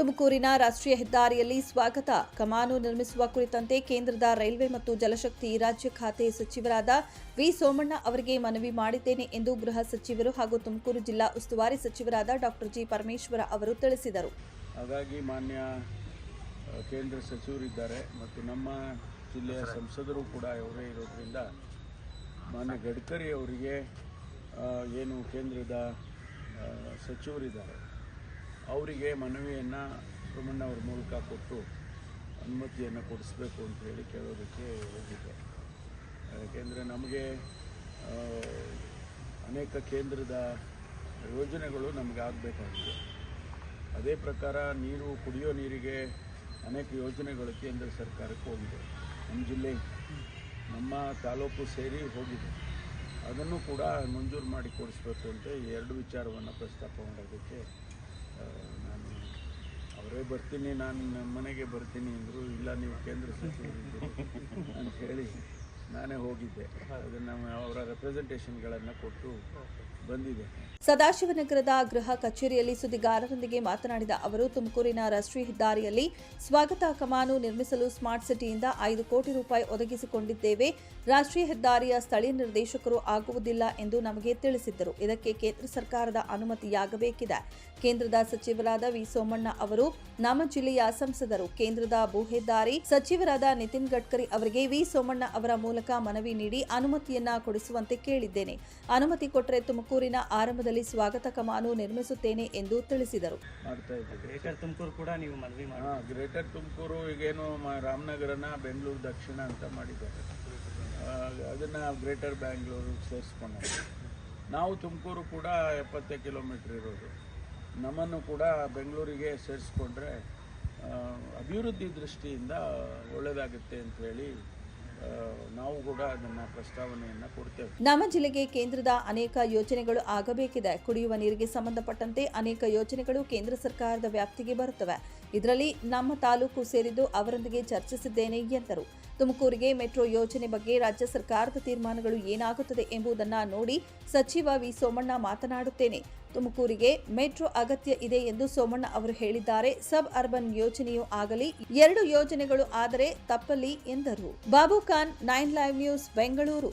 ತುಮಕೂರಿನ ರಾಷ್ಟ್ರೀಯ ಹೆದ್ದಾರಿಯಲ್ಲಿ ಸ್ವಾಗತ. ಕಮಾನು ನಿರ್ಮಿಸುವ ಕುರಿತಂತೆ ಕೇಂದ್ರದ ರೈಲ್ವೆ ಮತ್ತು ಜಲಶಕ್ತಿ ರಾಜ್ಯ ಖಾತೆ ಸಚಿವರಾದ ವಿ. ಸೋಮಣ್ಣ ಅವರಿಗೆ ಮನವಿ ಮಾಡಿದ್ದೇನೆ ಎಂದು ಗೃಹ ಸಚಿವರು ಹಾಗೂ ತುಮಕೂರು ಜಿಲ್ಲಾ ಉಸ್ತುವಾರಿ ಸಚಿವರಾದ ಡಾಕ್ಟರ್ ಜಿ. ಪರಮೇಶ್ವರ ಅವರು ತಿಳಿಸಿದರು. ಹಾಗಾಗಿ ಮಾನ್ಯ ಕೇಂದ್ರ ಸಚಿವರಿದ್ದಾರೆ ಮತ್ತು ನಮ್ಮ ಜಿಲ್ಲೆಯ ಸಂಸದರು ಕೂಡ ಅವರೇ ಇರೋದ್ರಿಂದ ಮಾನ್ಯ ಗಡ್ಕರಿ ಅವರಿಗೆ ಏನು ಕೇಂದ್ರದ ಸಚಿವರಿದ್ದಾರೆ. ಅವರಿಗೆ ಮನವಿಯನ್ನು ಸೋಮಣ್ಣ ಅವ್ರ ಮೂಲಕ ಕೊಟ್ಟು ಅನುಮತಿಯನ್ನು ಕೊಡಿಸ್ಬೇಕು ಅಂತ ಹೇಳಿ ಕೇಳೋದಕ್ಕೆ ಹೋಗಿದ್ದೆ. ಯಾಕೆಂದರೆ ನಮಗೆ ಅನೇಕ ಕೇಂದ್ರದ ಯೋಜನೆಗಳು ನಮಗೆ ಆಗಬೇಕಾಗಿದೆ. ಅದೇ ಪ್ರಕಾರ ನೀರು, ಕುಡಿಯೋ ನೀರಿಗೆ ಅನೇಕ ಯೋಜನೆಗಳು ಕೇಂದ್ರ ಸರ್ಕಾರಕ್ಕೆ ಹೋಗಿದೆ. ನಮ್ಮ ಜಿಲ್ಲೆ, ನಮ್ಮ ತಾಲೂಕು ಸೇರಿ ಹೋಗಿದೆ. ಅದನ್ನು ಕೂಡ ಮಂಜೂರು ಮಾಡಿ ಕೊಡಿಸ್ಬೇಕು ಅಂತ ಎರಡು ವಿಚಾರವನ್ನು ಪ್ರಸ್ತಾಪ ಮಾಡೋದಕ್ಕೆ ನಾನು ಅವರೇ ಬರ್ತೀನಿ ನಾನು ನಮ್ಮ ಮನೆಗೆ ಬರ್ತೀನಿ ಅಂದರು ಇಲ್ಲ ನೀವು ಕೇಂದ್ರ ಸಚಿವರು ಅಂತ ಹೇಳಿ ನಾನೇ ಹೋಗಿದ್ದೆ. ಅವರ ರೆಪ್ರೆಸೆಂಟೇಷನ್ಗಳನ್ನು ಕೊಟ್ಟು ಬಂದಿದೆ ಸದಾಶಿವನಗರದ ಗೃಹ ಕಚೇರಿಯಲ್ಲಿ ಸುದ್ದಿಗಾರರೊಂದಿಗೆ ಮಾತನಾಡಿದ ಅವರು, ತುಮಕೂರಿನ ರಾಷ್ಟ್ರೀಯ ಹೆದ್ದಾರಿಯಲ್ಲಿ ಸ್ವಾಗತ ಕಮಾನು ನಿರ್ಮಿಸಲು ಸ್ಮಾರ್ಟ್ ಸಿಟಿಯಿಂದ ಐದು ಕೋಟಿ ರೂಪಾಯಿ ಒದಗಿಸಿಕೊಂಡಿದ್ದೇವೆ. ರಾಷ್ಟ್ರೀಯ ಹೆದ್ದಾರಿಯ ಸ್ಥಳೀಯ ನಿರ್ದೇಶಕರು ಆಗುವುದಿಲ್ಲ ಎಂದು ನಮಗೆ ತಿಳಿಸಿದ್ದರು. ಇದಕ್ಕೆ ಕೇಂದ್ರ ಸರ್ಕಾರದ ಅನುಮತಿಯಾಗಬೇಕಿದೆ. ಕೇಂದ್ರದ ಸಚಿವರಾದ ವಿ ಸೋಮಣ್ಣ ಅವರು, ನಮ್ಮ ಜಿಲ್ಲೆಯ ಸಂಸದರು, ಕೇಂದ್ರದ ಭೂ ಹೆದ್ದಾರಿ ಸಚಿವರಾದ ನಿತಿನ್ ಗಡ್ಕರಿ ಅವರಿಗೆ ವಿ ಸೋಮಣ್ಣ ಅವರ ಮೂಲಕ ಮನವಿ ನೀಡಿ ಅನುಮತಿಯನ್ನ ಕೊಡಿಸುವಂತೆ ಕೇಳಿದ್ದೇನೆ. ಅನುಮತಿ ಕೊಟ್ಟರೆ ತುಮಕೂರಿನ ಆರಂಭದಲ್ಲಿ ಸ್ವಾಗತ ಕಮಾನು ನಿರ್ಮಿಸುತ್ತೇನೆ ಎಂದು ತಿಳಿಸಿದರು. ಗ್ರೇಟರ್ ತುಮಕೂರು ಕೂಡ ನೀವು ಮನವಿ ಮಾಡಿ ಗ್ರೇಟರ್ ತುಮಕೂರು ಈಗೇನು ಮ- ರಾಮನಗರನ ಬೆಂಗಳೂರು ದಕ್ಷಿಣ ಅಂತ ಮಾಡಿದ್ದಾರೆ. ಅದನ್ನು ಗ್ರೇಟರ್ ಬ್ಯಾಂಗ್ಳೂರು ಸೇರಿಸ್ಕೊಂಡು ನಾವು ತುಮಕೂರು ಕೂಡ ಎಪ್ಪತ್ತೇ ಕಿಲೋಮೀಟ್ರ್ ಇರೋದು. ನಮ್ಮನ್ನು ಕೂಡ ಬೆಂಗಳೂರಿಗೆ ಸೇರಿಸ್ಕೊಂಡ್ರೆ ಅಭಿವೃದ್ಧಿ ದೃಷ್ಟಿಯಿಂದ ಒಳ್ಳೆಯದಾಗುತ್ತೆ ಅಂತ ಹೇಳಿ ನಾವು ಕೂಡ ನಮ್ಮ ಜಿಲ್ಲೆಗೆ ಕೇಂದ್ರದ ಅನೇಕ ಯೋಜನೆಗಳು ಆಗಬೇಕಿದೆ. ಕುಡಿಯುವ ನೀರಿಗೆ ಸಂಬಂಧಪಟ್ಟಂತೆ ಅನೇಕ ಯೋಜನೆಗಳು ಕೇಂದ್ರ ಸರ್ಕಾರದ ವ್ಯಾಪ್ತಿಗೆ ಬರುತ್ತವೆ. ಇದರಲ್ಲಿ ನಮ್ಮ ತಾಲೂಕು ಸೇರಿದ್ದು ಅವರೊಂದಿಗೆ ಚರ್ಚಿಸಿದ್ದೇನೆ ಎಂದರು. ತುಮಕೂರಿಗೆ ಮೆಟ್ರೋ ಯೋಜನೆ ಬಗ್ಗೆ ರಾಜ್ಯ ಸರ್ಕಾರದ ತೀರ್ಮಾನಗಳು ಏನಾಗುತ್ತದೆ ಎಂಬುದನ್ನು ನೋಡಿ ಸಚಿವ ವಿ ಸೋಮಣ್ಣ ಮಾತನಾಡುತ್ತೇನೆ. ತುಮಕೂರಿಗೆ ಮೆಟ್ರೋ ಅಗತ್ಯ ಇದೆ ಎಂದು ಸೋಮಣ್ಣ ಅವರು ಹೇಳಿದ್ದಾರೆ. ಸಬ್ ಅರ್ಬನ್ ಯೋಜನೆಯೂ ಆಗಲಿ, ಎರಡು ಯೋಜನೆಗಳು ಆದರೆ ತಪ್ಪಲಿ ಎಂದರು. Babu Khan, nine live news, Bengaluru.